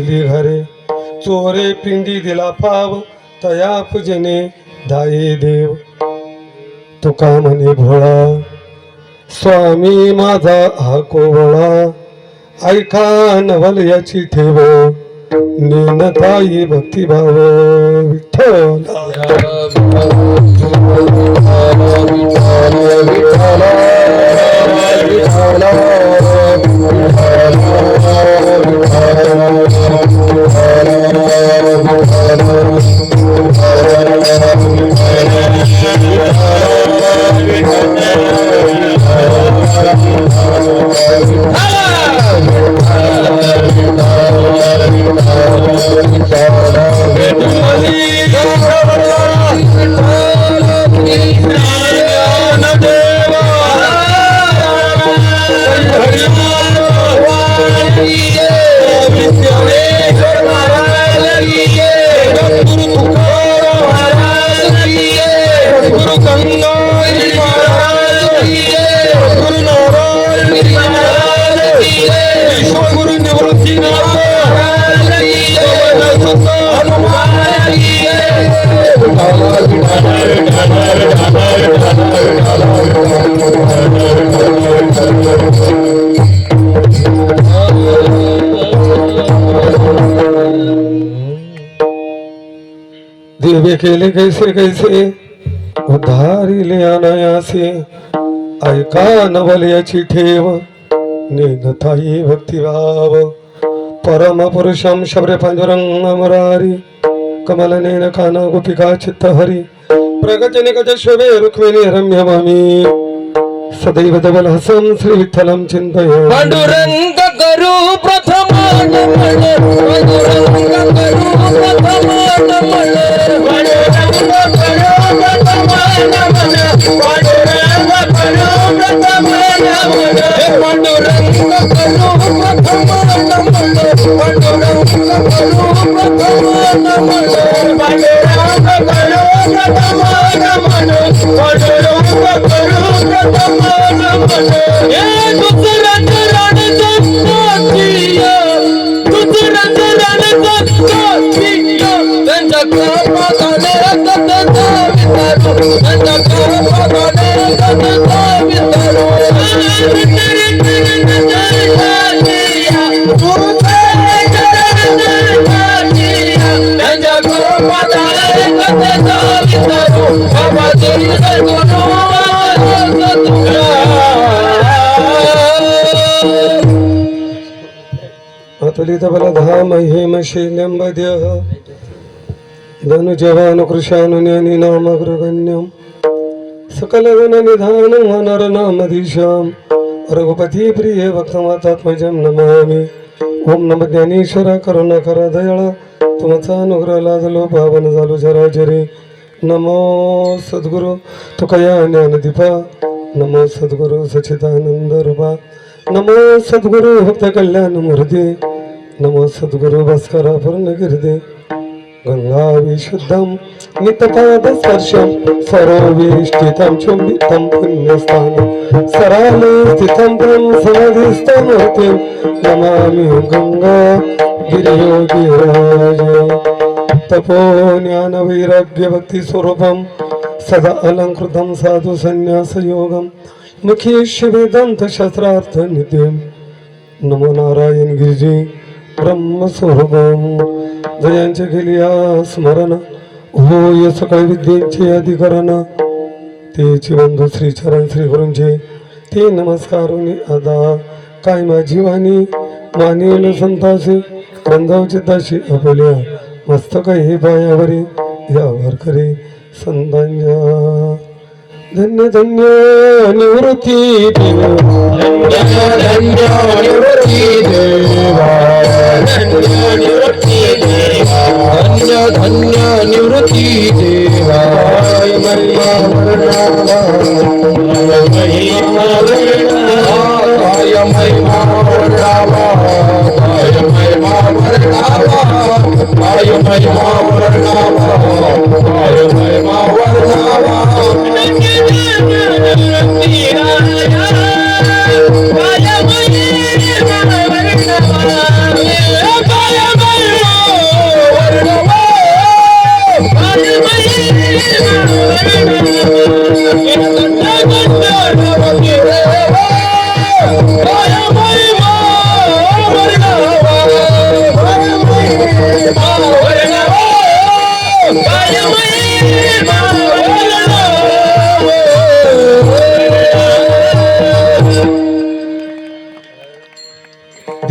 घरे चोरे पिंडी दिला पाव तया पूजने दाये देव। तुका म्हणे भोळा स्वामी माझा हा कोवळा ऐका नवल याची ठेव नेनताई भक्तिभाव विठ्ठला केले कैसे कैसे उधारिले अनायासे ऐका नवल याची ठेव नेनताई भक्तिभाव परम पुरुषम शबरे पांडुरंग मरारी। कमल नेन काना गोपिका चित्त हरी। प्रगजने गज शोभे रुक्मिणी रम्य मामी। सदैव दबल हसम श्री विठ्ठलम चिंतय। पांडुरंग करू प्रथम पांडुरंग ఏ अतुलितबलधाम हेमशील्यम्बद्यः धनुजवानुकृशानुन्यनिनामग्रगण्यं सकलगुणनिधानं हनरनामधीशां रघुपतिप्रिये भक्तमातात्मजं नमामि। ओम नम ज्ञानेश्वरा करुणा करा दयाळा। तुमचा अनुग्रह लाजलो पावन झालो जरा जरे नमो सद्गुरु तुकया ज्ञानदीपा। नमो सद्गुरु सचिदानंद रूपा नमो सद्गुरु भक्त कल्याण मूर्ती। नमो सद्गुरु भास्करापूर्णगिरिदे विशुद्धम नितपाद स्पर्शम सरोविष्टितम चुंबितम पुण्यस्थान सराले स्थितम ब्रह्म समाधिस्थमूर्तिं नमामि गङ्गा गिरियो वैराग्य तपो स्वरूपम सदा अलंकृतम साधु संन्यासयोगं मुखे शिवेदन्तशास्त्रार्थनिधिं नमो नारायण गिरिजी। ब्रह्मस्वरूपम. जयांच्या केली आ स्मरण होय सकाळी विद्येचे अधिकरण. ते बंधू श्री चरण श्री गुरूंचे ते नमस्कारुनी अदा काय माझी वाणी मानेल संतासे बंधवची दाशी आपल्या मस्तक हे पायावरी यावर करे संतांच्या धन्य धन्य निवृत्ती धन्य धन्य निवृत्ती निवृत्ती देवा धन्य धन्य निवृत्ती देवा.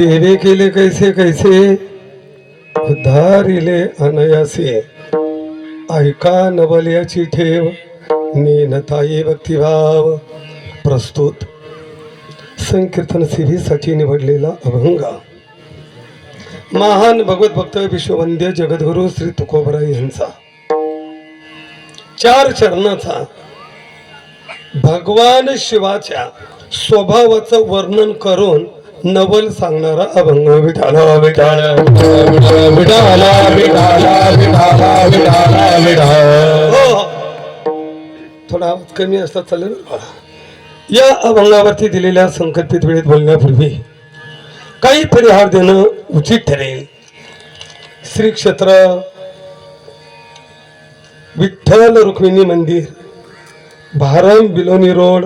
देवे केले कैसे कैसे? धारिले अनयासे. ऐका नवल्याची ठेव नेनताई भक्तिभाव. प्रस्तुत. संकीर्तन सेवेसाठी निवडलेला अभंगा. महान भगवत भक्त विश्ववंद्य जगद्गुरु श्री तुकोबरा यांचा. चार चरणाचा. भगवान शिवाच्या स्वभावाचं वर्णन करून नवल सांगणारा अभंग विठाला विठाला. विठाला विठाला विठाला विठाला विठाला. हो, हो. थोडा आवाज कमी असतात चालेल या अभंगावरती दिलेल्या संकल्पित वेळेत बोलण्यापूर्वी काही परिहार देणं उचित ठरेल. श्री क्षेत्र विठ्ठल रुक्मिणी मंदिर भारम बिलोनी रोड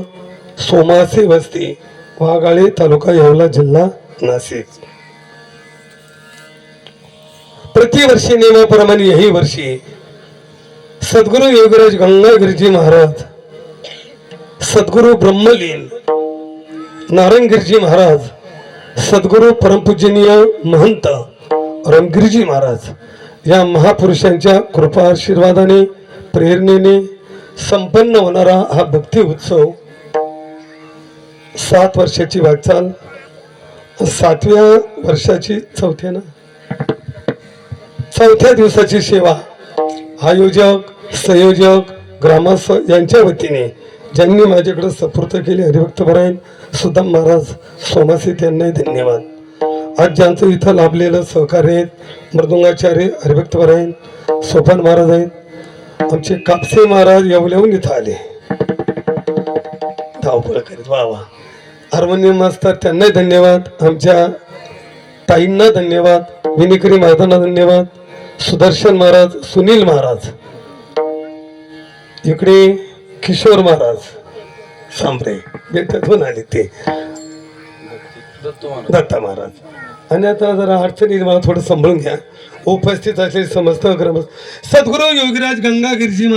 सोमासे वस्ती. वाघाळी तालुका येवला जिल्हा नाशिक. प्रतिवर्षी नियमाप्रमाणे यही वर्षी सद्गुरु योगराज गंगागिरजी महाराज सद्गुरु ब्रह्मलीन नारंगिरजी महाराज सद्गुरु परमपूजनीय महंत रामगिरीजी महाराज या महापुरुषांच्या कृपा आशीर्वादाने प्रेरणेने संपन्न होणारा हा भक्ती उत्सव सात वर्षाची वाटचाल सातव्या वर्षाची चौथ्या ना? चौथ्या दिवसाची सेवा. आयोजक संयोजक ग्रामस्थ यांच्या वतीने ज्यांनी माझ्याकडे सपूर्त केले हरिभक्त परायण सुदाम महाराज सोमासित त्यांनाही धन्यवाद. आज ज्यांचं इथं लाभलेलं सहकार्य आहेत मृदुंगाचार्य हरिभक्त परायण सोपान महाराज आहेत आमचे कापसे महाराज येवल्याहून इथं आले. धावपळ करीत वा वा हार्मोनियम मास्तर त्यांनाही धन्यवाद. आमच्या ताईंना धन्यवाद. विनिकरी महाराजांना धन्यवाद. सुदर्शन महाराज सुनील महाराज. इकडे किशोर महाराज. सांबरे. बेतातून आले ते. दत्ता महाराज. आणि आता जरा अडचणी मला थोडं सांभाळून घ्या. उपस्थित असलेले समस्त ग्राम सद्गुरू योगीराज गंगागिरीजी